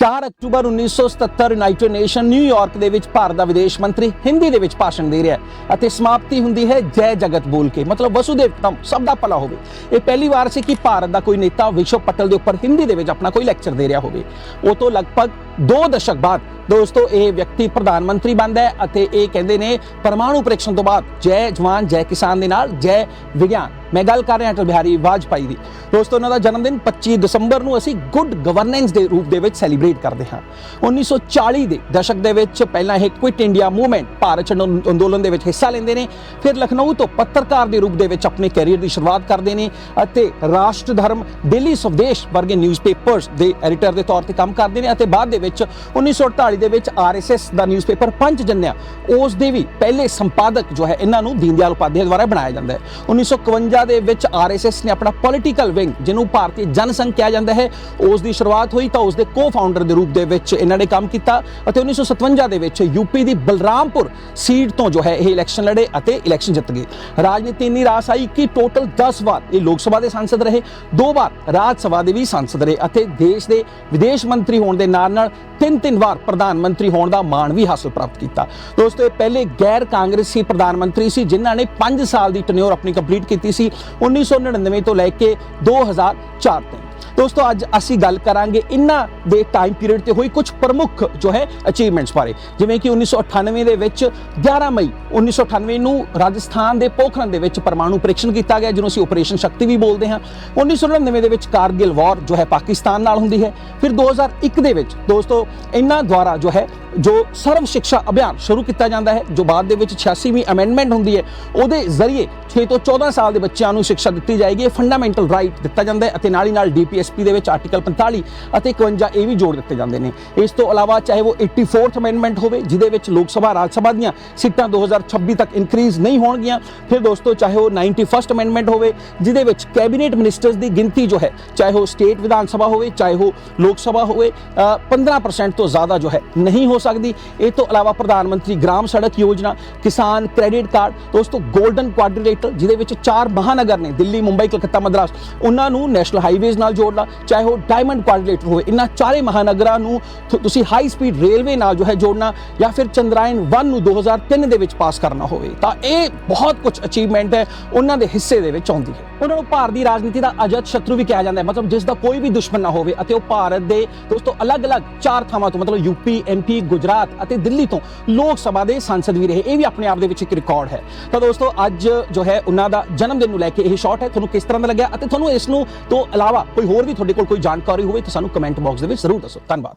4 October 1977 United nation New York ਦੇ ਵਿੱਚ ਭਾਰਤ ਦਾ ਵਿਦੇਸ਼ ਮੰਤਰੀ ਹਿੰਦੀ ਦੇ ਵਿੱਚ ਭਾਸ਼ਣ ਦੇ ਰਿਹਾ ਹੈ ਅਤੇ ਸਮਾਪਤੀ ਹੁੰਦੀ ਹੈ ਜੈ ਜਗਤ ਬੋਲ ਕੇ, ਮਤਲਬ ਵਸੂਦੇਵ ਕੁਟੰਬ ਸਭ ਦਾ ਭਲਾ ਹੋਵੇ। ਇਹ ਪਹਿਲੀ ਵਾਰ ਸੀ ਕਿ ਭਾਰਤ ਦਾ ਕੋਈ ਨੇਤਾ ਵਿਸ਼ਵ ਪਟਲ ਦੇ ਉੱਪਰ ਹਿੰਦੀ ਦੇ ਵਿੱਚ ਆਪਣਾ ਕੋਈ ਲੈਕਚਰ ਦੇ ਰਿਹਾ ਹੋਵੇ। ਉਹ ਤੋਂ ਲਗਭਗ 2 ਦਸ਼ਕ ਬਾਅਦ ਦੋਸਤੋ, ਇਹ ਵਿਅਕਤੀ ਪ੍ਰਧਾਨ ਮੰਤਰੀ ਬਣਦਾ ਹੈ ਅਤੇ ਇਹ ਕਹਿੰਦੇ ਨੇ, ਪਰਮਾਣੂ ਪ੍ਰੀਖਣ ਤੋਂ ਬਾਅਦ ਜੈ ਜਵਾਨ, ਜੈ ਕਿਸਾਨ ਦੇ ਨਾਲ ਜੈ ਵਿਗਿਆਨ। ਮੈਂ ਗੱਲ ਕਰ ਰਿਹਾ ਅਟਲ ਬਿਹਾਰੀ ਵਾਜਪਾਈ ਦੀ। ਦੋਸਤੋ, ਉਹਨਾਂ ਦਾ ਜਨਮ ਦਿਨ 25 ਦਸੰਬਰ ਨੂੰ ਅਸੀਂ ਗੁੱਡ ਗਵਰਨੈਂਸ ਦੇ ਰੂਪ ਦੇ ਵਿੱਚ ਸੈਲੀਬ੍ਰੇਟ ਕਰਦੇ ਹਾਂ। 1940 ਦੇ ਦਸ਼ਕ ਦੇ ਵਿੱਚ ਪਹਿਲਾਂ ਇਹ ਕੁਇਟ ਇੰਡੀਆ ਮੂਵਮੈਂਟ ਭਾਰਤ ਛੱਡੋ ਅੰਦੋਲਨ ਦੇ ਵਿੱਚ ਹਿੱਸਾ ਲੈਂਦੇ ਨੇ, ਫਿਰ ਲਖਨਊ ਤੋਂ ਪੱਤਰਕਾਰ ਦੇ ਰੂਪ ਦੇ ਵਿੱਚ ਆਪਣੇ ਕੈਰੀਅਰ ਦੀ ਸ਼ੁਰੂਆਤ ਕਰਦੇ ਨੇ ਅਤੇ ਰਾਸ਼ਟਰ ਧਰਮ ਦਿੱਲੀ ਸਵਦੇਸ਼ ਵਰਗੇ ਨਿਊਜ਼ਪੇਪਰਸ ਦੇ ਐਡੀਟਰ ਦੇ ਤੌਰ ਤੇ ਕੰਮ ਕਰਦੇ ਨੇ ਅਤੇ ਬਾਅਦ ਦੇ ਵਿੱਚ 1948 ਦੇ ਵਿੱਚ ਆਰਐਸਐਸ ਦਾ ਨਿਊਜ਼ਪੇਪਰ ਪੰਜ ਜੰਨਿਆ। ਉਸ ਦੇ ਵੀ ਪਹਿਲੇ ਸੰਪਾਦਕ ਜੋ ਹੈ, ਇਹਨਾਂ ਨੂੰ ਦੀਨਦਿਆਲ ਉਪਾਧਿਆਏ ਦੁਆਰਾ ਬਣਾਇਆ ਜਾਂਦਾ ਹੈ। 1951 ਦੇ ਵਿੱਚ ਆਰਐਸਐਸ ਨੇ ਆਪਣਾ ਪੋਲਿਟੀਕਲ ਵਿੰਗ ਜਿਹਨੂੰ ਭਾਰਤੀ ਜਨਸੰਘ ਕਿਹਾ ਜਾਂਦਾ ਹੈ, ਉਸ ਦੀ ਸ਼ੁਰੂਆਤ ਹੋਈ ਤਾਂ ਉਸ ਦੇ ਕੋ-ਫਾਊਂਡਰ ਦੇ ਰੂਪ ਦੇ ਵਿੱਚ ਇਹਨਾਂ ਨੇ ਕੰਮ ਕੀਤਾ ਅਤੇ 1957 ਦੇ ਵਿੱਚ ਯੂਪੀ ਦੀ ਬਲਰਾਮਪੁਰ ਸੀਟ ਤੋਂ ਜੋ ਹੈ ਇਹ ਇਲੈਕਸ਼ਨ ਲੜੇ ਅਤੇ ਇਲੈਕਸ਼ਨ ਜਿੱਤ ਗਏ। ਰਾਜਨੀਤੀ ਇੰਨੀ ਰਾਸ ਆਈ ਕਿ ਟੋਟਲ 10 ਵਾਰ ਇਹ ਲੋਕ ਸਭਾ ਦੇ ਸੰਸਦ ਰਹੇ, ਦੋ ਵਾਰ ਰਾਜ ਸਭਾ ਦੇ ਵੀ ਸੰਸਦ ਰਹੇ ਅਤੇ ਦੇਸ਼ ਦੇ ਵਿਦੇਸ਼ ਮੰਤਰੀ ਹੋਣ ਦੇ ਨਾਲ ਨਾਲ ਤਿੰਨ ਤਿੰਨ ਵਾਰ ਪ੍ਰਧਾਨ ਮੰਤਰੀ ਹੋਣ ਦਾ ਮਾਣ ਵੀ ਹਾਸਲ ਪ੍ਰਾਪਤ ਕੀਤਾ। ਦੋਸਤੋ, ਇਹ ਪਹਿਲੇ ਗੈਰ ਕਾਂਗਰਸੀ ਪ੍ਰਧਾਨ ਮੰਤਰੀ ਸੀ, ਜਿਨ੍ਹਾਂ ਨੇ 5 ਸਾਲ ਦੀ ਟੈਨਿਓਰ ਆਪਣੀ ਕੰਪਲੀਟ ਕੀਤੀ ਸੀ। 1999 ਤੋਂ ਲੈ ਕੇ 2004 ਤੱਕ। ਦੋਸਤੋ, ਅੱਜ ਅਸੀਂ ਗੱਲ ਕਰਾਂਗੇ ਇਹਨਾਂ ਦੇ ਟਾਈਮ ਪੀਰੀਅਡ ਤੇ ਹੋਈ ਕੁਝ ਪ੍ਰਮੁੱਖ ਜੋ ਹੈ ਅਚੀਵਮੈਂਟਸ ਬਾਰੇ। ਜਿਵੇਂ ਕਿ 1998 ਦੇ ਵਿੱਚ 11 ਮਈ 1998 ਨੂੰ ਰਾਜਸਥਾਨ ਦੇ ਪੋਖਰਨ ਦੇ ਵਿੱਚ ਪਰਮਾਣੂ ਪ੍ਰੀਖਣ ਕੀਤਾ ਗਿਆ, ਜਿਹਨੂੰ ਅਸੀਂ ਆਪਰੇਸ਼ਨ ਸ਼ਕਤੀ ਵੀ ਬੋਲਦੇ ਹਾਂ। 1999 ਦੇ ਵਿੱਚ ਕਾਰਗਿਲ ਵਾਰ ਜੋ ਹੈ ਪਾਕਿਸਤਾਨ ਨਾਲ ਹੁੰਦੀ ਹੈ। ਫਿਰ 2001 ਦੇ ਵਿੱਚ, ਦੋਸਤੋ, ਇਹਨਾਂ ਦੁਆਰਾ ਜੋ ਹੈ ਜੋ ਸਰਵ ਸਿੱਖਿਆ ਅਭਿਆਨ ਸ਼ੁਰੂ ਕੀਤਾ ਜਾਂਦਾ ਹੈ ਜੋ ਬਾਅਦ ਦੇ ਵਿੱਚ 86ਵੀਂ ਅਮੈਂਡਮੈਂਟ ਹੁੰਦੀ ਹੈ ਉਹਦੇ ਜ਼ਰੀਏ 6 ਤੋਂ 14 ਸਾਲ ਦੇ ਬੱਚਿਆਂ ਨੂੰ ਸਿੱਖਿਆ ਦਿੱਤੀ ਜਾਏਗੀ। ਇਹ ਫੰਡਾਮੈਂਟਲ ਰਾਈਟ ਦਿੱਤਾ ਜਾਂਦਾ ਹੈ ਅਤੇ ਨਾਲ ਹੀ ਨਾਲ ਡੀਪੀਐਸਪੀ ਦੇ ਵਿੱਚ ਆਰਟੀਕਲ 45 ਅਤੇ 51 ਇਹ ਵੀ ਜੋੜ ਦਿੱਤੇ ਜਾਂਦੇ ਨੇ। ਇਸ ਤੋਂ ਇਲਾਵਾ ਚਾਹੇ ਉਹ 84th ਅਮੈਂਡਮੈਂਟ ਹੋਵੇ ਜਿਹਦੇ ਵਿੱਚ ਲੋਕ ਸਭਾ ਰਾਜ ਸਭਾ ਦੀਆਂ ਸੀਟਾਂ 2026 ਤੱਕ ਇਨਕਰੀਜ਼ ਨਹੀਂ ਹੋਣਗੀਆਂ ਫਿਰ ਦੋਸਤੋ ਚਾਹੇ ਉਹ 91st ਅਮੈਂਡਮੈਂਟ ਹੋਵੇ ਜਿਹਦੇ ਵਿੱਚ ਕੈਬਨਿਟ ਮਿਨਿਸਟਰਸ ਦੀ ਗਿਣਤੀ ਜੋ ਹੈ ਚਾਹੇ ਉਹ ਸਟੇਟ ਵਿਧਾਨ ਸਭਾ ਹੋਵੇ ਚਾਹੇ ਉਹ ਲੋਕ ਸਭਾ ਹੋਵੇ ਅ, 15% ਤੋਂ ਜ਼ਿਆਦਾ ਜੋ ਹੈ ਨਹੀਂ ਹੋ ਸਕਦੀ। ਇਹ ਤੋਂ ਇਲਾਵਾ ਪ੍ਰਧਾਨ ਮੰਤਰੀ ਗ੍ਰਾਮ ਸੜਕ ਯੋਜਨਾ, ਕਿਸਾਨ ਕ੍ਰੈਡਿਟ ਕਾਰਡ ਦੋਸਤੋ 골ਡਨ ਕੁਆਡਰੀਲੇਟਰ ਜਿਹਦੇ ਵਿੱਚ ਚਾਰ ਮਹਾਨਗਰ ਨੇ, ਦਿੱਲੀ, ਮੁੰਬਈ, ਕਲਕੱਤਾ, ਮਦਰਾਸ, ਉਹਨਾਂ ਨੂੰ ਨੈਸ਼ਨਲ ਹਾਈਵੇਜ਼ ਨਾਲ ਜੋੜਨਾ, ਚਾਹੇ ਉਹ ਡਾਇਮੰਡ ਕੁਆਡਰੀਲੇਟਰ ਹੋਵੇ। ਇਹਨਾਂ ਚਾਰੇ ਮਹਾਨਗਰਾਂ ਨੂੰ ਤੁਸੀਂ ਹਾਈ ਸਪੀਡ ਰੇਲਵੇ ਨਾਲ ਜੋ ਹੈ ਜੋੜਨਾ ਜਾਂ ਫਿਰ ਚੰਦਰਾਇਨ 1 ਨੂੰ 2003 ਦੇ ਵਿੱਚ ਪਾਸ ਕਰਨਾ ਹੋਵੇ, ਤਾਂ ਇਹ ਬਹੁਤ ਕੁਝ ਅਚੀਵਮੈਂਟ ਹੈ, ਉਹਨਾਂ ਦੇ ਹਿੱਸੇ ਦੇ ਵਿੱਚ ਆਉਂਦੀ ਹੈ। ਉਹਨਾਂ ਨੂੰ ਭਾਰਤੀ ਰਾਜਨੀਤੀ ਦਾ ਅਜਤ ਸ਼ਤਰੂ ਵੀ ਕਿਹਾ ਜਾਂਦਾ ਹੈ, ਮਤਲਬ ਜਿਸ ਦਾ ਕੋਈ ਵੀ ਦੁਸ਼ਮਣ ਨਾ ਹੋਵੇ ਅਤੇ ਉਹ ਭਾਰਤ ਦੇ ਦੋਸਤੋ, ਅਲੱਗ-ਅਲੱਗ ਚਾਰ ਥਾਵਾਂ ਤੋਂ, ਮਤਲਬ ਯੂਪੀ ਐਮਪੀ ਗੁਜਰਾਤ ਅਤੇ ਦਿੱਲੀ ਤੋਂ ਲੋਕ ਸਭਾ ਦੇ ਸੰਸਦ ਵੀ ਰਹੇ। ਇਹ ਵੀ ਆਪਣੇ ਆਪ ਦੇ ਵਿੱਚ ਇੱਕ ਰਿਕਾਰਡ ਹੈ। ਤਾਂ ਦੋਸਤੋ, ਅੱਜ ਜੋ ਹੈ ਉਹਨਾਂ ਦਾ ਜਨਮ ਦਿਨ ਨੂੰ ਲੈ ਕੇ ਇਹ ਸ਼ਾਰਟ ਹੈ। ਤੁਹਾਨੂੰ ਕਿਸ ਤਰ੍ਹਾਂ ਦਾ ਲੱਗਿਆ? ਅਤੇ ਤੁਹਾਨੂੰ ਇਸ ਨੂੰ ਤੋਂ ਇਲਾਵਾ ਕੋਈ ਹੋਰ ਵੀ ਤੁਹਾਡੇ ਕੋਲ ਕੋਈ ਜਾਣਕਾਰੀ ਹੋਵੇ ਤਾਂ ਸਾਨੂੰ ਕਮੈਂਟ ਬਾਕਸ ਦੇ ਵਿੱਚ ਜ਼ਰੂਰ ਦੱਸੋ। ਧੰਨਵਾਦ।